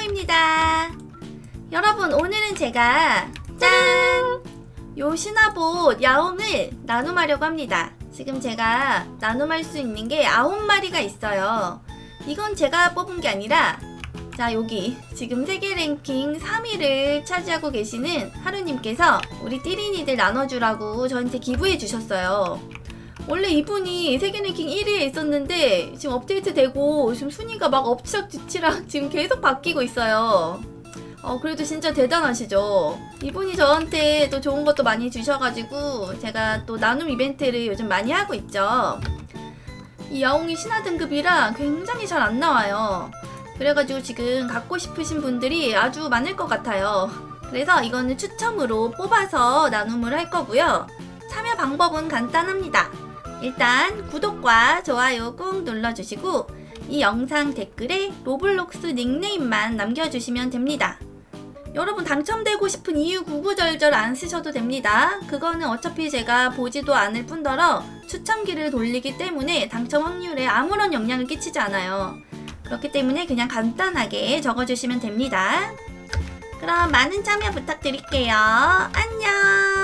모모입니다. 여러분 오늘은 제가 짠! 요 신화봇 야옹을 나눔하려고 합니다. 지금 제가 나눔할 수 있는 게 아홉 마리가 있어요. 이건 제가 뽑은 게 아니라 자 여기 지금 세계 랭킹 3위를 차지하고 계시는 하루님께서 우리 띠린이들 나눠주라고 저한테 기부해 주셨어요. 원래 이분이 세계 랭킹 1위에 있었는데 지금 업데이트 되고 지금 순위가 막 엎치락뒤치락 지금 계속 바뀌고 있어요. 어 그래도 진짜 대단하시죠. 이분이 저한테 또 좋은 것도 많이 주셔가지고 제가 또 나눔 이벤트를 요즘 많이 하고 있죠. 이 야옹이 신화 등급이라 굉장히 잘 안 나와요. 그래가지고 지금 갖고 싶으신 분들이 아주 많을 것 같아요. 그래서 이거는 추첨으로 뽑아서 나눔을 할 거고요. 참여 방법은 간단합니다. 일단 구독과 좋아요 꾹 눌러주시고 이 영상 댓글에 로블록스 닉네임만 남겨주시면 됩니다. 여러분 당첨되고 싶은 이유 구구절절 안 쓰셔도 됩니다. 그거는 어차피 제가 보지도 않을 뿐더러 추첨기를 돌리기 때문에 당첨 확률에 아무런 영향을 끼치지 않아요. 그렇기 때문에 그냥 간단하게 적어주시면 됩니다. 그럼 많은 참여 부탁드릴게요. 안녕!